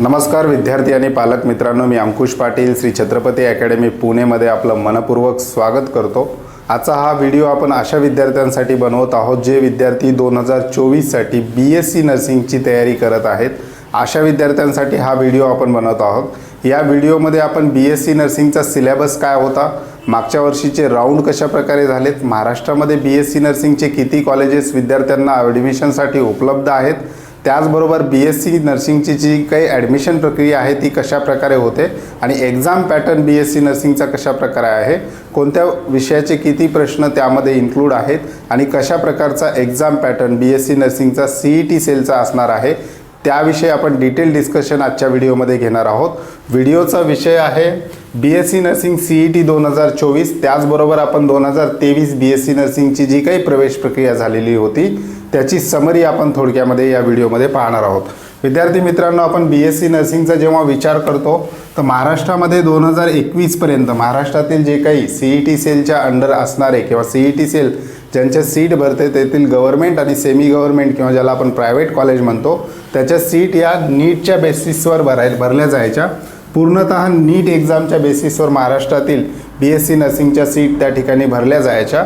नमस्कार विद्यार्थी आणि पालक मित्रांनो मी अंकुश पाटील श्री छत्रपती अकॅडमी पुणेमध्ये आपलं मनपूर्वक स्वागत करतो. आजचा हा व्हिडिओ आपण अशा विद्यार्थ्यांसाठी बनवत आहोत जे विद्यार्थी दोन हजार चोवीससाठी बी एस सी नर्सिंगची तयारी करत आहेत. अशा विद्यार्थ्यांसाठी हा व्हिडिओ आपण बनवत आहोत. या व्हिडिओमध्ये आपण बी एस सी नर्सिंगचा सिलेबस काय होता मागच्या वर्षीचे राऊंड कशा प्रकारे झालेत महाराष्ट्रामध्ये बी एस सी नर्सिंगचे किती कॉलेजेस विद्यार्थ्यांना ॲडमिशनसाठी उपलब्ध आहेत त्याचबरोबर बी एस सी नर्सिंगची जी काही ॲडमिशन प्रक्रिया आहे ती कशा प्रकारे होते आणि exam pattern B S C नर्सिंगचा कशा प्रकारे आहे कोणत्या विषयाचे किती प्रश्न त्यामध्ये इन्क्लूड आहेत आणि कशा प्रकारचा exam pattern B S C नर्सिंगचा C E T सेलचा असणार आहे त्याविषयी आपण डिटेल डिस्कशन आजच्या व्हिडिओमध्ये घेणार आहोत. व्हिडिओचा विषय आहे B S C nursing C E T दोन हजार चोवीस त्याचबरोबर आपण दोन हजार तेवीस बी एस सी नर्सिंगची जी काही प्रवेश प्रक्रिया झालेली होती त्याची समरी आपण थोडक्यामध्ये या व्हिडिओमध्ये पाहणार आहोत. विद्यार्थी मित्रांनो आपण बी एस सी नर्सिंगचा जेव्हा विचार करतो तर महाराष्ट्रामध्ये दोन हजार एकवीसपर्यंत महाराष्ट्रातील जे काही सी ई टी सेलच्या अंडर असणारे किंवा सी ई टी सेल ज्यांच्या सीट भरते तेथील गव्हर्नमेंट आणि सेमी गव्हर्नमेंट किंवा ज्याला आपण प्रायव्हेट कॉलेज म्हणतो त्याच्या सीट या नीटच्या बेसिसवर भराय भरल्या जायच्या. पूर्णतः नीट एक्झामच्या बेसिसवर महाराष्ट्रातील बी एस सी नर्सिंगच्या सीट त्या ठिकाणी भरल्या जायच्या.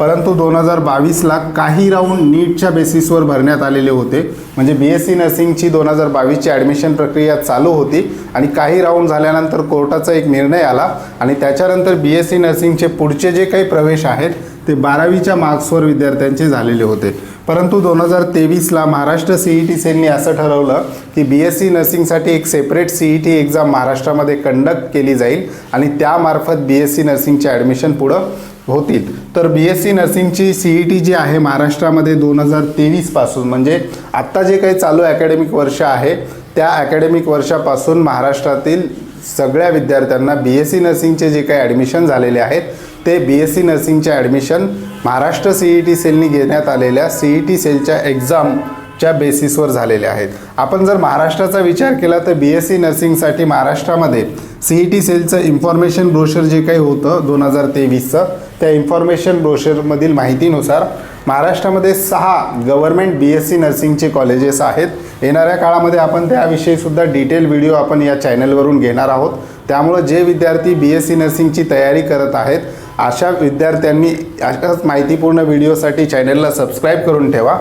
परंतु दोन हजार बावीसला काही राऊंड नीटच्या बेसिसवर भरण्यात आलेले होते. म्हणजे बी एस सी नर्सिंगची दोन हजार बावीसची ॲडमिशन प्रक्रिया चालू होती आणि काही राऊंड झाल्यानंतर कोर्टाचा एक निर्णय आला आणि त्याच्यानंतर बी एस सी नर्सिंगचे पुढचे जे काही प्रवेश आहेत ते बारावीच्या मार्क्सवर विद्यार्थ्यांचे झालेले होते. परंतु दोन हजार तेवीसला महाराष्ट्र सी ई टी सेलनी असं ठरवलं की बी एस सी नर्सिंगसाठी एक separate C E T exam महाराष्ट्रामध्ये कंडक्ट केली जाईल आणि त्यामार्फत बी एस सी नर्सिंगचे ॲडमिशन पुढं होतील. तर बी एस सी नर्सिंगची सी ई टी जी आहे महाराष्ट्रामध्ये दोन हजार तेवीसपासून म्हणजे आत्ता जे काही चालू अकॅडमिक वर्ष आहे त्या अकॅडमिक वर्षापासून महाराष्ट्रातील सगळ्या विद्यार्थ्यांना बी एस सी नर्सिंगचे जे काही ॲडमिशन झालेले आहेत ते B S C नर्सिंगचे admission Maharashtra C E T सेलनी घेण्यात आलेल्या सी ई टी सेलच्या एक्झामच्या बेसिसवर झालेले आहेत. आपण जर महाराष्ट्राचा विचार केला तर बी एस सी नर्सिंगसाठी महाराष्ट्रामध्ये सी ई टी सेलचं इन्फॉर्मेशन ब्रोशर जे काही होतं दोन हजार तेवीसचं त्या इन्फॉर्मेशन ब्रोशरमधील माहितीनुसार महाराष्ट्रामध्ये सहा गव्हर्नमेंट बी एस सी नर्सिंगचे कॉलेजेस आहेत. येणाऱ्या काळामध्ये आपण त्याविषयीसुद्धा डिटेल व्हिडिओ आपण या चॅनलवरून घेणार आहोत. त्यामुळं जे विद्यार्थी बी एस सी नर्सिंगची तयारी करत आहेत अशा विद्यार्थ्यांनी अशाच माहितीपूर्ण व्हिडिओसाठी चॅनलला सबस्क्राईब करून ठेवा.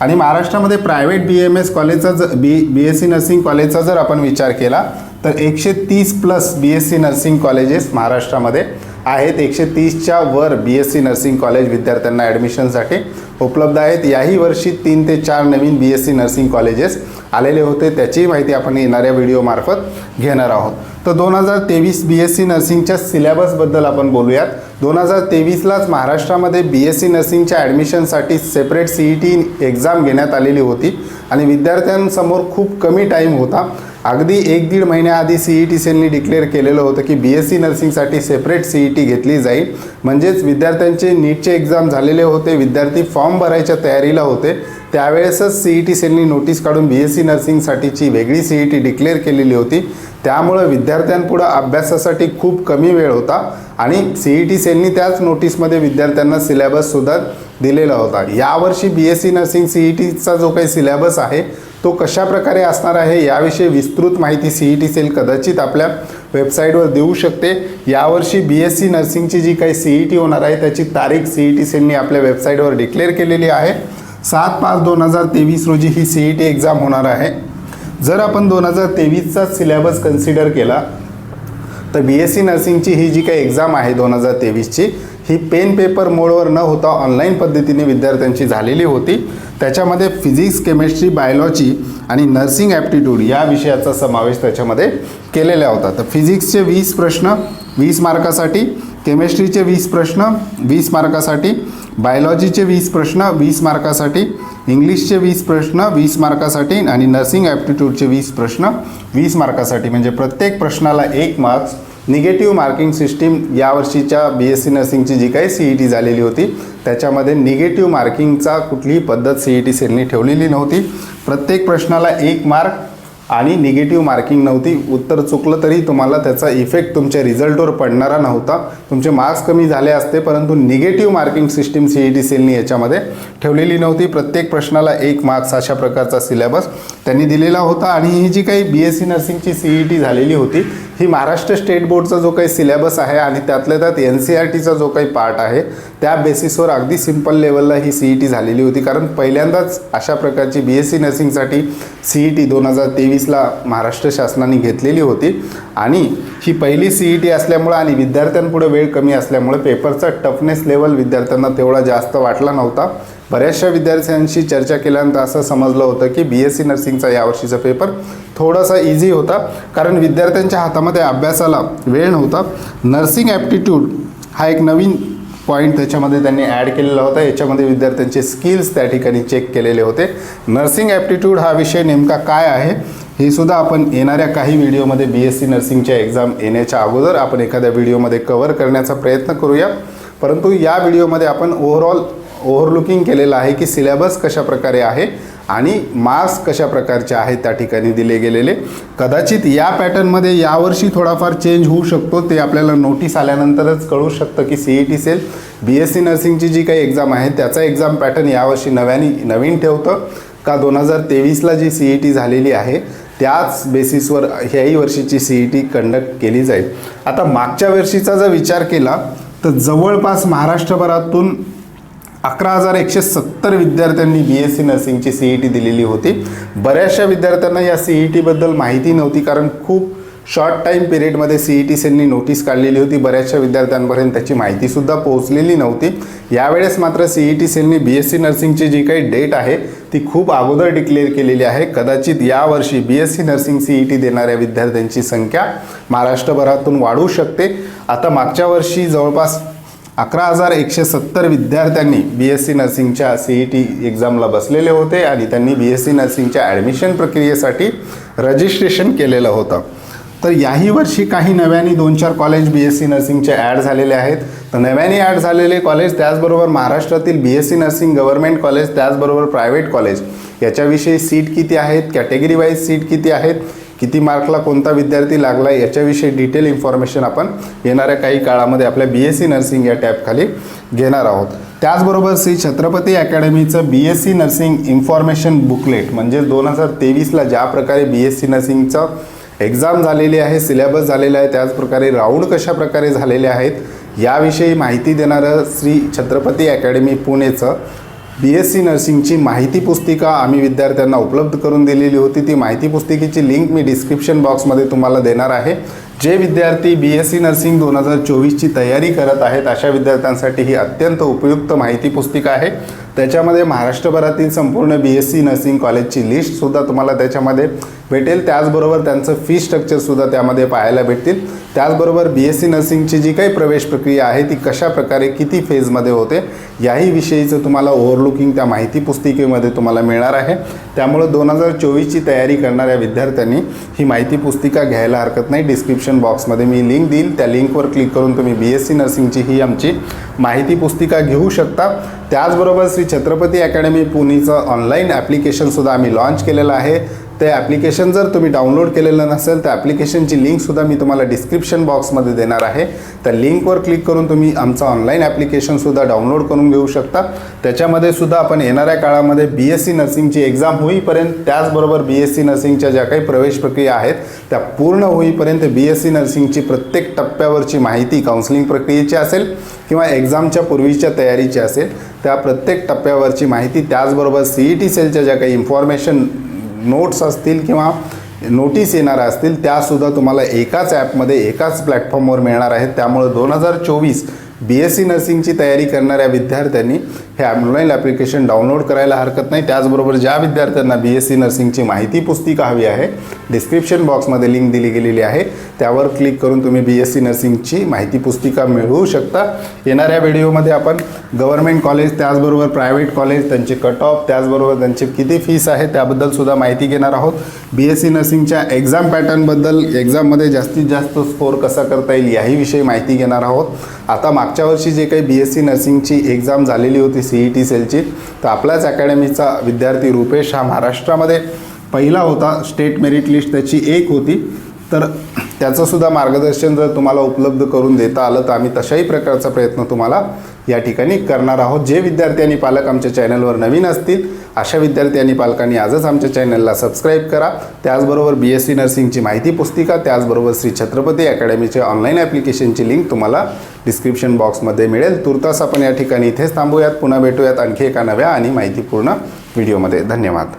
आणि महाराष्ट्रामध्ये प्रायव्हेट बी एम एस कॉलेजचा जर B B S C nursing कॉलेजचा जर आपण विचार केला तर एकशे तीस plus B S C nursing colleges महाराष्ट्रामध्ये आहेत. एकशे तीसच्या वर B S C nursing college विद्यार्थ्यांना ॲडमिशनसाठी उपलब्ध आहेत. याही वर्षी तीन ते चार नवीन B S C nursing colleges आलेले होते. त्याचीही माहिती आपण येणाऱ्या व्हिडिओमार्फत घेणार आहोत. तर दोन हजार तेवीस बी एस सी नर्सिंगच्या सिलेबसबद्दल आपण बोलूयात. दोन हजार तेवीसलाच महाराष्ट्रामध्ये बी एस सी नर्सिंगच्या ॲडमिशनसाठी separate C E T exam घेण्यात आलेली होती. आणि विद्यार्थ्यांसमोर खूप कमी टाईम होता. अगदी एक दीड महिन्याआधी सी ई टी सेलनी डिक्लेअर केलेलं होतं की बी एस सी नर्सिंगसाठी सेपरेट सी ई टी घेतली जाईल. म्हणजेच विद्यार्थ्यांचे नीटचे एक्झाम झालेले होते विद्यार्थी फॉर्म भरायच्या तयारीला होते. त्यावेळेसच सी ई टी सेलनी नोटीस काढून बी एस सी नर्सिंगसाठीची वेगळी सी ई टी डिक्लेअर केलेली होती. त्यामुळं विद्यार्थ्यांपुढं अभ्यासासाठी खूप कमी वेळ होता आणि सी ई टी सेलनी त्याच नोटीसमध्ये विद्यार्थ्यांना सिलेबससुद्धा दिलेला होता. यावर्षी B S C nursing C E टीचा जो काही सिलेबस आहे तो कशा प्रकारे असणार आहे याविषयी विस्तृत माहिती सी ई टी सेल कदाचित आपल्या वेबसाईटवर देऊ शकते. यावर्षी बी एस सी नर्सिंगची जी काही सी ई टी होणार आहे त्याची तारीख सी ई टी सेलनी आपल्या वेबसाईटवर डिक्लेअर केलेली आहे. सात पाच दोन हजार तेवीस रोजी ही सी ई टी एक्झाम होणार आहे. जर आपण दोन हजार तेवीसचा सिलेबस कन्सिडर केला तर बी एस सी नर्सिंगची ही जी काही एक्झाम आहे दोन हजार तेवीसची ही पेन पेपर मोडवर न होता ऑनलाईन पद्धतीने विद्यार्थ्यांची झालेली होती. त्याच्यामध्ये फिजिक्स केमिस्ट्री बायोलॉजी आणि नर्सिंग ॲप्टिट्यूड या विषयाचा समावेश त्याच्यामध्ये केलेला होता. तर फिजिक्सचे वीस प्रश्न वीस मार्कासाठी केमिस्ट्रीचे वीस प्रश्न वीस मार्कासाठी बायोलॉजीचे वीस प्रश्न वीस मार्कासाठी इंग्लिशचे वीस प्रश्न वीस मार्कासाठी आणि नर्सिंग ॲप्टिट्यूडचे वीस प्रश्न वीस मार्कासाठी. म्हणजे प्रत्येक प्रश्नाला एक मार्क्स निगेटिव्ह मार्किंग सिस्टीम यावर्षीच्या बी एस सी नर्सिंगची जी काही सी ई टी झालेली होती त्याच्यामध्ये निगेटिव्ह मार्किंगचा कुठलीही पद्धत सी ई टी सेलनी ठेवलेली नव्हती. प्रत्येक प्रश्नाला एक मार्क आणि निगेटिव्ह मार्किंग नव्हती. उत्तर चुकलं तरी तुम्हाला त्याचा इफेक्ट तुमच्या रिझल्टवर पडणारा नव्हता. तुमचे मार्क्स कमी झाले असते परंतु negative marking system C E T सेलनी याच्यामध्ये ठेवलेली नव्हती. प्रत्येक प्रश्नाला एक मार्क्स अशा प्रकारचा सिलेबस त्यांनी दिलेला होता. आणि ही जी काही बी एस सी नर्सिंगची सी ई टी झालेली होती ही महाराष्ट्र स्टेट बोर्डचा जो काही सिलेबस आहे आणि त्यातल्या त्यात एन सी आर टीचा जो काही पार्ट आहे त्या बेसिसवर अगदी सिंपल लेवलला ही सी ई टी झालेली होती. कारण पहिल्यांदाच अशा प्रकारची बी एस सी नर्सिंगसाठी सी ई टी दोन हजार तेवीसला महाराष्ट्र शासनाने घेतलेली होती. आणि ही पहिली सी ई टी असल्यामुळं आणि विद्यार्थ्यांपुढे वेळ कमी असल्यामुळे पेपरचा टफनेस लेवल विद्यार्थ्यांना तेवढा जास्त वाटला नव्हता. बऱ्याचशा विद्यार्थ्यांशी चर्चा केल्यानंतर असं समजलं होतं की बी एस सी नर्सिंगचा यावर्षीचा पेपर थोडासा इझी होता. कारण विद्यार्थ्यांच्या हातामध्ये अभ्यासाला वेळ नव्हता. नर्सिंग ॲप्टिट्यूड हा एक नवीन पॉईंट त्याच्यामध्ये त्यांनी ॲड केलेला होता. याच्यामध्ये विद्यार्थ्यांचे स्किल्स त्या ठिकाणी चेक केलेले होते. नर्सिंग ॲप्टिट्यूड हा विषय नेमका काय आहे हे सुद्धा आपण येणाऱ्या काही व्हिडिओमध्ये बी एस सी नर्सिंगच्या एक्झाम येण्याच्या अगोदर आपण एखाद्या व्हिडिओमध्ये कव्हर करण्याचा प्रयत्न करूया. परंतु या व्हिडिओमध्ये आपण ओव्हरऑल ओव्हरलुकिंग केलेलं आहे की सिलेबस कशा प्रकारे आहे आणि मार्क्स कशा प्रकारचे आहेत त्या ठिकाणी दिले गेलेले. कदाचित या पॅटर्नमध्ये यावर्षी थोडाफार चेंज होऊ शकतो. ते आपल्याला नोटीस आल्यानंतरच कळू शकतं की C E T cell B S C नर्सिंगची जी काही एक्झाम आहे त्याचा एक्झाम पॅटर्न यावर्षी नव्याने नवीन ठेवतं. का दोन हजार तेवीसला जी सी ई टी झालेली आहे त्याच बेसिसवर ह्याही वर्षीची सी ई टी कंडक्ट केली जाईल. आता मागच्या वर्षीचा जर विचार केला तर जवळपास महाराष्ट्रभरातून अकरा हजार एकशे सत्तर विद्यार्थ्यांनी बी एस सी नर्सिंगची सी ई टी दिलेली होती. बऱ्याचशा विद्यार्थ्यांना या सी ई टीबद्दल माहिती नव्हती कारण खूप शॉर्ट टाईम पिरियडमध्ये सी ई टी सेलनी नोटीस काढलेली होती. बऱ्याचशा विद्यार्थ्यांपर्यंत त्याची माहितीसुद्धा पोहोचलेली नव्हती. यावेळेस मात्र सी ई टी सेलनी बी एस सी नर्सिंगची जी काही डेट आहे ती खूप अगोदर डिक्लेअर केलेली आहे. कदाचित यावर्षी B S C nursing C E T देणाऱ्या विद्यार्थ्यांची संख्या महाराष्ट्रभरातून वाढू शकते. आता मागच्या वर्षी जवळपास अकरा हजार एकशे सत्तर विद्यार्थ्यांनी बी एस सी नर्सिंगच्या सी ई टी एक्झामला बसलेले होते आणि त्यांनी बी एस सी नर्सिंगच्या ॲडमिशन प्रक्रियेसाठी रजिस्ट्रेशन केलेलं होतं. तर याही वर्षी काही नव्याने दोन चार कॉलेज बी एस सी नर्सिंगचे ॲड झालेले आहेत. तर नव्याने ॲड झालेले कॉलेज त्याचबरोबर महाराष्ट्रातील B S C nursing government college त्याचबरोबर प्रायव्हेट कॉलेज याच्याविषयी सीट किती आहेत? कॅटेगरी वाईज सीट किती आहेत? किती मार्कला कोणता विद्यार्थी लागला याच्याविषयी डिटेल इन्फॉर्मेशन आपण येणाऱ्या काही काळामध्ये आपल्या बी एस सी नर्सिंग या टॅबखाली घेणार आहोत. त्याचबरोबर Shri Chhatrapati अकॅडमीचं B S C nursing information booklet म्हणजे दोन हजार तेवीसला ज्या प्रकारे बी एस सी नर्सिंगचं एक्झाम झालेली आहे सिलेबस झालेला आहे त्याचप्रकारे राऊंड कशा प्रकारे झालेले आहेत याविषयी माहिती देणारं श्री छत्रपती अकॅडमी पुणेचं बी एस सी नर्सिंगची माहिती पुस्तिका आम्ही विद्यार्थ्यांना उपलब्ध करून दिलेली होती. ती माहिती पुस्तिकेची लिंक मी डिस्क्रिप्शन बॉक्समध्ये तुम्हाला देणार आहे. जे विद्यार्थी बी एस सी नर्सिंग दोन हजार चोवीसची तयारी करत आहेत अशा विद्यार्थ्यांसाठी ही अत्यंत उपयुक्त माहिती पुस्तिका आहे. त्याच्यामध्ये महाराष्ट्रभरातील संपूर्ण बी एस सी नर्सिंग कॉलेजची लिस्टसुद्धा तुम्हाला त्याच्यामध्ये भेटेल. त्याचबरोबर त्यांचं फी स्ट्रक्चरसुद्धा त्यामध्ये पाहायला भेटतील. त्याचबरोबर बी एस सी नर्सिंगची जी काही प्रवेश प्रक्रिया आहे ती कशा प्रकारे किती फेजमध्ये होते याही विषयीचं तुम्हाला ओव्हरलुकिंग त्या माहिती पुस्तिकेमध्ये तुम्हाला मिळणार आहे. त्यामुळं दोन हजार चोवीसची तयारी करणाऱ्या विद्यार्थ्यांनी ही माहिती पुस्तिका घ्यायला हरकत नाही. डिस्क्रिप्शन बॉक्समध्ये मी लिंक देईल. त्या लिंकवर क्लिक करून तुम्ही बी एस सी नर्सिंगची ही आमची माहिती पुस्तिका घेऊ शकता. त्याचबरोबर श्री छत्रपती अकॅडमी पुणेचं ऑनलाईन ॲप्लिकेशनसुद्धा आम्ही लॉन्च केलेलं आहे. ते ॲप्लिकेशन जर तुम्ही डाउनलोड केलेलं नसेल तर ॲप्लिकेशनची लिंकसुद्धा मी तुम्हाला डिस्क्रिप्शन बॉक्समध्ये देणार आहे. त्या लिंकवर क्लिक करून तुम्ही आमचं ऑनलाईन ॲप्लिकेशनसुद्धा डाउनलोड करून घेऊ शकता. त्याच्यामध्ये सुद्धा आपण येणाऱ्या काळामध्ये बी एस सी नर्सिंगची एक्झाम होईपर्यंत त्याचबरोबर बी एस सी नर्सिंगच्या ज्या काही प्रवेश प्रक्रिया आहेत त्या पूर्ण होईपर्यंत बी एस सी नर्सिंगची प्रत्येक टप्प्यावरची माहिती काउन्सिलिंग प्रक्रियेची असेल किंवा एक्झामच्या पूर्वीच्या तयारीची असेल त्या प्रत्येक टप्प्यावरची माहिती. त्याचबरोबर सी ई टी सेलच्या ज्या काही इन्फॉर्मेशन नोट्स असतील किंवा नोटीस येणाऱ्या असतील त्यासुद्धा तुम्हाला एकाच ॲपमध्ये एकाच प्लॅटफॉर्मवर मिळणार आहेत. त्यामुळं दोन हजार चोवीस बी एस सी नर्सिंगची तयारी करणाऱ्या विद्यार्थ्यांनी हे ऑनलाईन ॲप्लिकेशन डाउनलोड करायला हरकत नाही. त्याचबरोबर ज्या विद्यार्थ्यांना बी एस सी नर्सिंगची माहिती पुस्तिका हवी आहे डिस्क्रिप्शन बॉक्समध्ये लिंक दिली गेलेली आहे. त्यावर क्लिक करून तुम्ही बी एस सी नर्सिंगची माहिती पुस्तिका मिळवू शकता. येणाऱ्या व्हिडिओमध्ये आपण गव्हर्नमेंट कॉलेज त्याचबरोबर प्रायव्हेट कॉलेज त्यांचे कट ऑफ त्याचबरोबर त्यांचे किती फीस आहे त्याबद्दलसुद्धा माहिती घेणार आहोत. बी एस सी नर्सिंगच्या एक्झाम पॅटर्नबद्दल एक्झाममध्ये जास्तीत जास्त स्कोअर कसा करता येईल याही विषयी माहिती घेणार आहोत. आता मागच्या वर्षी जे काही बी एस सी नर्सिंगची एक्झाम झालेली होती सी ई टी सेलची तर आपल्याच अकॅडमीचा विद्यार्थी रुपेश हा महाराष्ट्रामध्ये पहिला होता. स्टेट मेरिट लिस्ट त्याची एक होती. तर त्याचंसुद्धा मार्गदर्शन जर तुम्हाला उपलब्ध करून देता आलं तर आम्ही तशाही प्रकारचा प्रयत्न तुम्हाला या ठिकाणी करणार आहोत. जे विद्यार्थी आणि पालक आमच्या चॅनलवर नवीन असतील अशा विद्यार्थी आणि पालकांनी आजच आमच्या चॅनलला सबस्क्राईब करा. त्याचबरोबर बी एस सी नर्सिंगची माहिती पुस्तिका त्याचबरोबर श्री छत्रपती अकॅडमीचे ऑनलाईन ॲप्लिकेशनची लिंक तुम्हाला डिस्क्रिप्शन बॉक्समध्ये मिळेल. तुर्तास आपण या ठिकाणी इथेच थांबूयात पुन्हा भेटूयात आणखी एका नव्या आणि माहितीपूर्ण व्हिडिओमध्ये. धन्यवाद.